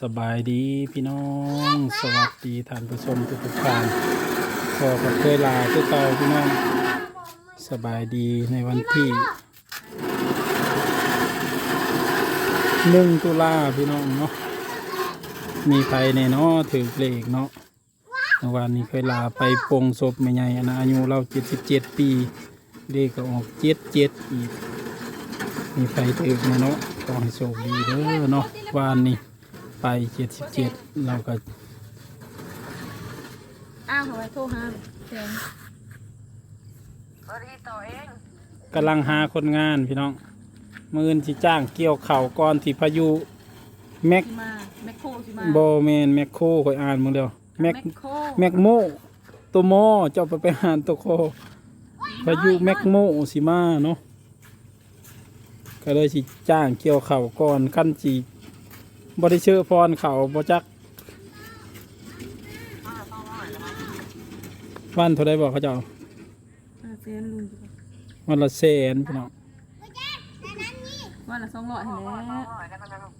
สบายดีพี่น้อง สวัสดีท่านผู้ชมทุกทุกท่านพอกับเคยลาคือเก่าพี่น้อง สบายดีในวันที่หนึ่งตุลาพี่น้องเนาะมีใครในเนาะถือเลขเนาะวานนี้เคยลาไปปงศพแม่ใหญ่อะนะอายุเราเจ็ดสิบเจ็ดปีเลขก็ออกเจ็ดเจ็ดอีกมีใครถือนเนาะขอให้โชคดีเด้อเนาะวานนี้ ไปเจ็ดสิบเจ็ดเราก็อ้าวเขาไว้โทรหาแฟนกำลังหาคนงานพี่น้อง มือนที่จ้างเกี่ยวเข่าวก่อนที่พายุแม็กสิมาแมคโครสิมาโบแมนแม็กโคคอยอ่านมึงเดียวแม็กโครแม็กโมตัวโมเจ้าไปไปอ่านตัวโคพายุแม็กโมสิมาเนาะก็เลยสิจ้างเกี่ยวเข่าวก่อนขั้นสี บริเชื่อพรเขาบ่จักวันเท่าไดบอกเขาเจ้าอ่าแฟนลุงสิวันละแสนพี่น้องว่าละสองร้อยเห็นแล้ว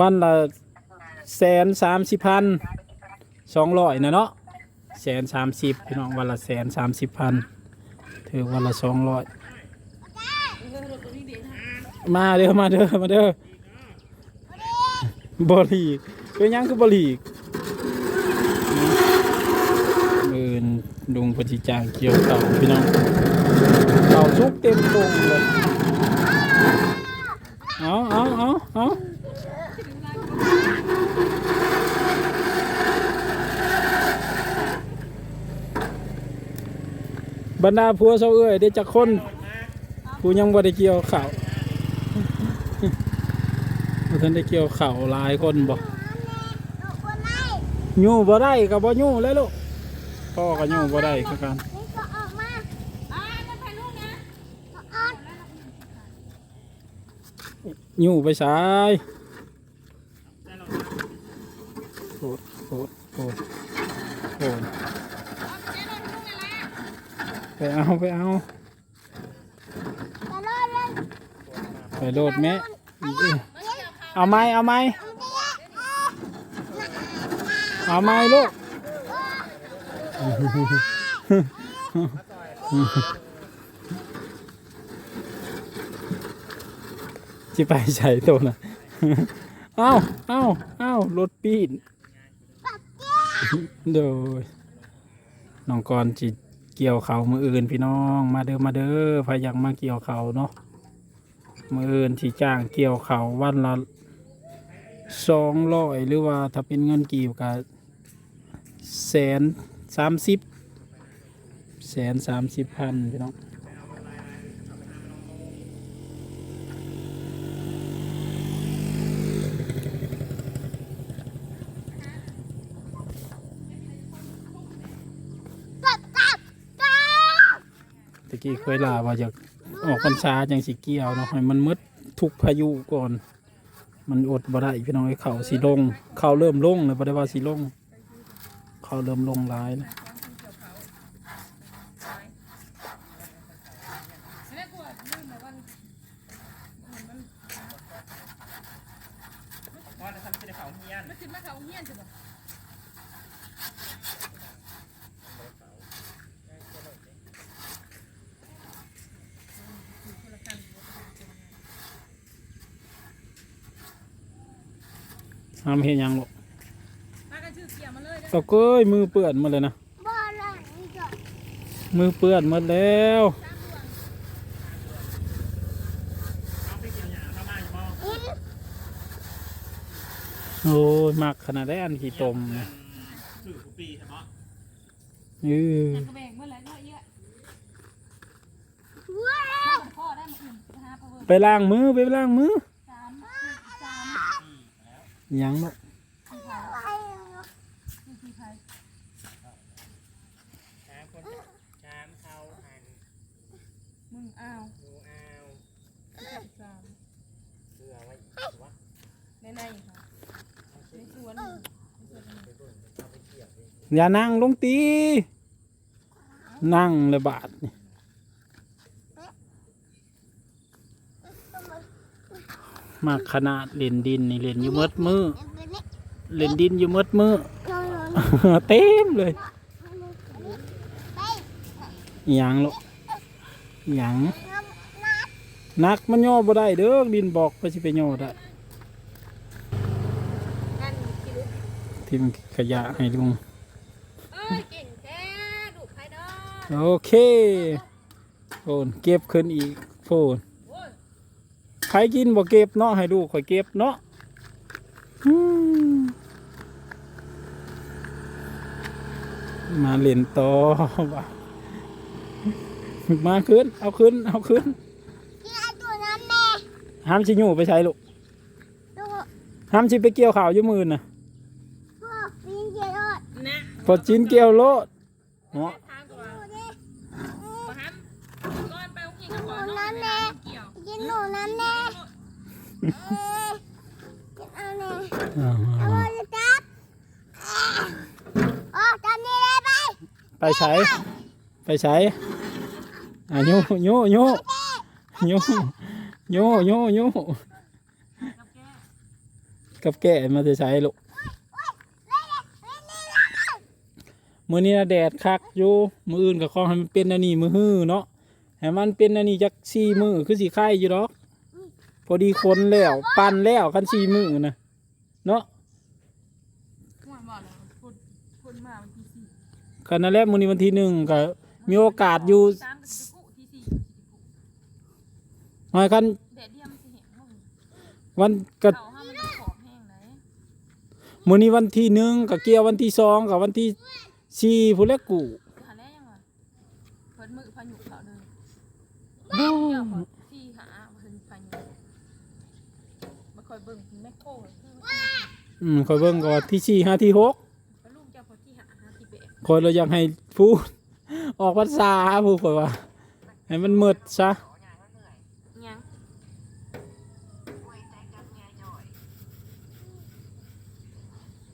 วันละแสนสามสิบพันสองร้อยนะเนาะแสนสามสิบพี่น้องวันละแสนสามสิบพันถือวันละสองร้อย มาเด้อมาเด้อมาเด้อบรีกเป็นหยังคือบรีกเอินดุงปฏิจางเกี่ยวเต่าพี่น้องเต่าซุกเต็มตรงเลยเอาเอาเอาเอาบรรดาผัวเสาเอ้ยได้จักคนผู้ยังบ่ได้เกี่ยวข่าว บ่ทันได้เกี่ยวข่าวหลายคนบ่ยู่บ่ได้ก็บ่ยู่เลยลูกพ่อก็ยู่บ่ได้คือกันอ่าจะไปลูกนะยู่ไปสายโคตรโคตรโคตรโคตรไปเอาไปเอาไปโดดแม่ เอาไหมเอาไหมเอาไหมลูกจิไปใส่ตัวนะเอ้าเอ้าเอ้ารถปีนโดยน้องกรจิเกี่ยวเขามืออื่นพี่น้องมาเด้อมาเด้อพายังมาเกี่ยวเขาเนาะมืออื่นที่จ้างเกี่ยวเขาวันละ สองร้อยหรือว่าถ้าเป็นเงินกี่กับแสนสามสิบแสนสามสิบพันพี่น้องตะกี้เคยลาว่าจะออกพรรษาจังสิเกี่ยวเนาะให้มันมืดทุกพายุก่อน มันอดบ่ได้พี่น้องไอ้เขาสีลง เขาเริ่มลงเลยบ่ได้ว่าสีลง เขาเริ่มลงร้ายแล้วมันสิมาเขาเฮียนสิบ่ห้ามเห็นยังหรอกมากันชื่อเกี่ยว มาเลยเด้อตะเก้ยมือเปื้อนหมาเลยนะมือเปื้อนหมดแล้วโอ้ยมักขนาดได้อันขี่ตมเนี่ยเออกระแบงเมื่อไหร่เนาะเยอะพ่อได้มาอื่นนะฮะพ่อเบิ่งไปล้างมือไปล้างมือสามสาม ยังเนาะสี่ไผ่สี่ไผ่ช้านช้างเขาหันมึงอ้าวงูอาวสิบสามเสือไว้วะในในค่ะในสวนอย่านั่งลงตี นั่งเลยบาทนี่ มากขนาดเล่นดินนี่เล่นอยู่หมดมือเล่นดินอยู่หมดมือเต็มเลยอิหยังลูกอิหยังนักมันย่อบ่ได้เด้อดินบอกไปสิไปย่อได้นั่นกินทิมขยะให้ลุงเอ้ยเก่งแท้ดุใครเด้อโอเคโฟนเก็บขึ้นอีกโฟนโอ้ย ใครกินบ่เก็บเนาะให้ลูกข่อยเก็บเนาะอืมมาเล่นต่อว่ะมาขึ้น เอาขึ้น เอาขึ้นห้ามชิญูไปใช้ลูกห้ามชิไปเกี่ยวข่าวอยู่มือน่ะนะพอจินเกี่ยวโลดเนาะทางตัวบ่ฮัม ก่อนไปเอากินกับบ่นอนแม่เกี่ยวกินหนูน้ำแน่เออกินเอาแน่อ่าเอาเลยจับอ๋อจำนี่เลยไปไปใช้ ไปใช้อะโยโยโยโยโยโยโยกับแก่มาจะใช้ลูกมือนี้นะแดดคักอยู่มืออื่นกับข้องให้มันเป็นอันนี้มือฮื้อเนาะ ให้มันเป็นอันนี้จักสี่มือคือสีไข่อยู่ดอก พอดีคนแล้วปั่นแล้วคันสี่มือนะเนาะม่วนบ่แล้วพูดพูดมาวันที่สี่คันนั้นแหละมือนี้วันที่หนึ่งก็มีโอกาสอยู่สามกับสิบกุที่สี่หอยคันเด็ดเดียวมันสิเห็นห้องวันก็เขาห้ามมันขอบแห้งไหนมือนี้วันที่หนึ่งกับเกี่ยววันที่สองกับวันที่สี่ผู้เล็กกู หาแน่ยังวะเพิ่นมือพายุเขาเลยเกี่ยวกั บที่หาเพิ่นพายุมาคอยเบิ่งแม่โก้คือว่าอืมคอยเบิ่งก่อนที่สี่ห้าที่หกเป็นลูกเจ้าพอที่หาหาที่เบะคอยเราอยากให้พูดออกภาษาพูดคอยว่า ให้มันหมดซะยัง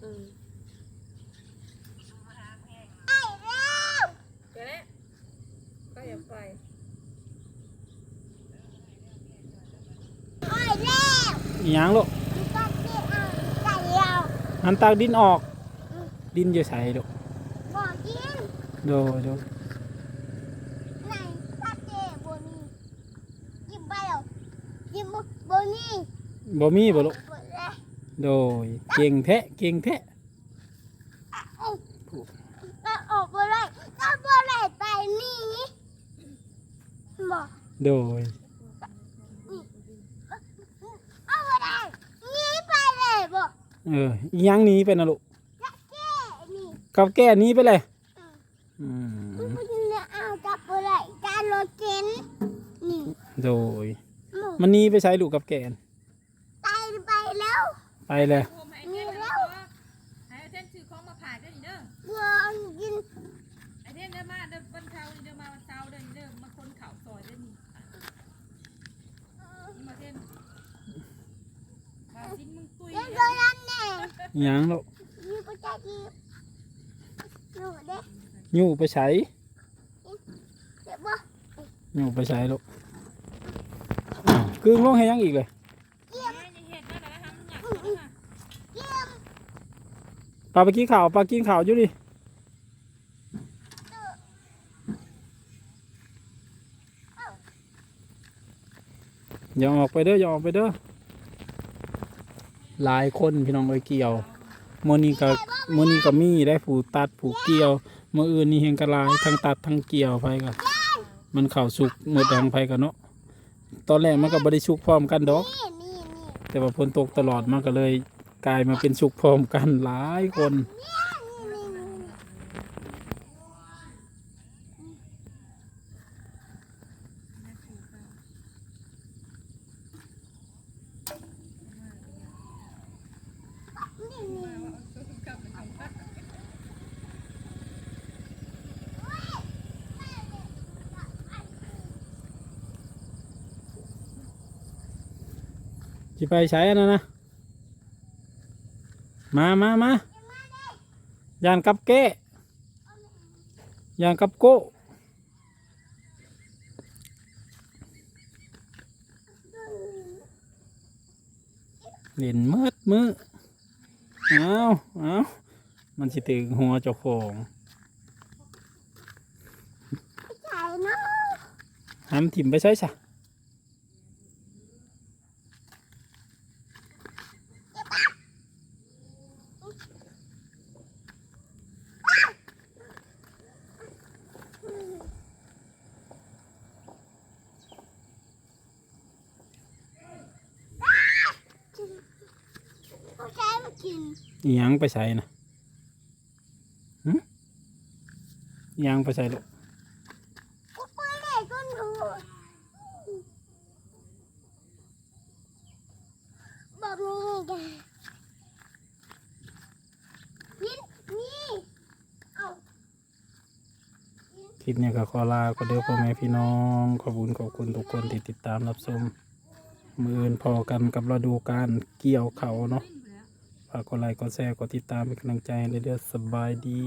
เออ ไอ้เร็ว เดี๋ยวนี้ก็อย่าไป ไอ้เร็ว อหย่างลูกมันก็ที่เอาใส่เราหันตากดินออก ดินจะใส่ลูกบอกกินโดยโดยไหนซาเต้โบนี่กินไปเหรอกินโบโบนี่บ่มีบ่ลูกหมดเลยโดยเก่งแท้เก่งแท้ก็ออกบ่ได้ก็บ่ได้ไปนี่บอกโดย เอาบ่ได้หนี่ไปเลยบอก เอออีหยังหนี้ไปนะลูกจะแก้นี่กับแก่หนี้ไปเลยอืมมันจะเอาจับบ่ได้จานรถเข็นนี่โดย หมูมันหนี้ไปใช้ลูกกับแก่ตายไปแล้วไปเลยโฮมให้เทนนะให้เทนถือของมาผ่าเด้อนี่เด้อเพื่อกินไอเทนเด้อมาเด้อวันเช้านี่เด้อมาวันเช้าเด้อนี่เด้อมาคนเข่าซอยเด้อนี่นี่มาเทนมาสิ้นมึงตุยเดี๋ยวเด้อโดนนั่นแน่อีห ยังลูกมีกุญแจจีบหนูเด็กอยู่ไปใช้เดี๋ยวบ่อยู่ไปใช้ลูกอ้าวกึ่งลงให้ยังอีกเลยเยี่ยมอย่าเห็ดนะนะทำหยักนะเยี่ยมปลาไปกินข่าวปลากินข่าวอยู่ดิอย่าออกไปเด้ออย่าออกไปเด้อ หลายคนพี่น้องเอ้ยเกี่ยวมือนี้ก็มื่อนี้ก็มีได้ผูตัดผูเกี่ยวมื่ออื่นนี่เฮงกระลายทั้งตัดทั้งเกี่ยวไปก็มันเข่าสุกหมดแดงไปกันเนาะตอนแรกมันก็บริสุกพร้อมกันดอก แต่ว่าฝนตกตลอดมันก็เลยกลายมาเป็นสุกพร้อมกันหลายคน จะไปใช้อันนั้นนะมามามายานกับเก้ยานกับโก้เล่นมืดมือเอาเอามันสิถึงหัวเจ้าของไม่ใช่เนาะห้ามถิ่มไปใช่สะ เขาใช้มา กินอีหยังไปใส่นะหึอีหยังไปใส่ลูกกูไปไหนก็หนูบอกนี่ไงนี่นี่เอา คลิปนี้ก็ขอลาก็เด้อพ่อแม่พี่น้อง ขอบคุณขอบคุณทุกคนที่ติดตามรับชมมืออื่นพอกันกับเราดูการเกี่ยวเขาเนาะ ฝากกดไลค์กดแชร์กดติดตามเป็นกำลังใจให้เด้อสบายดี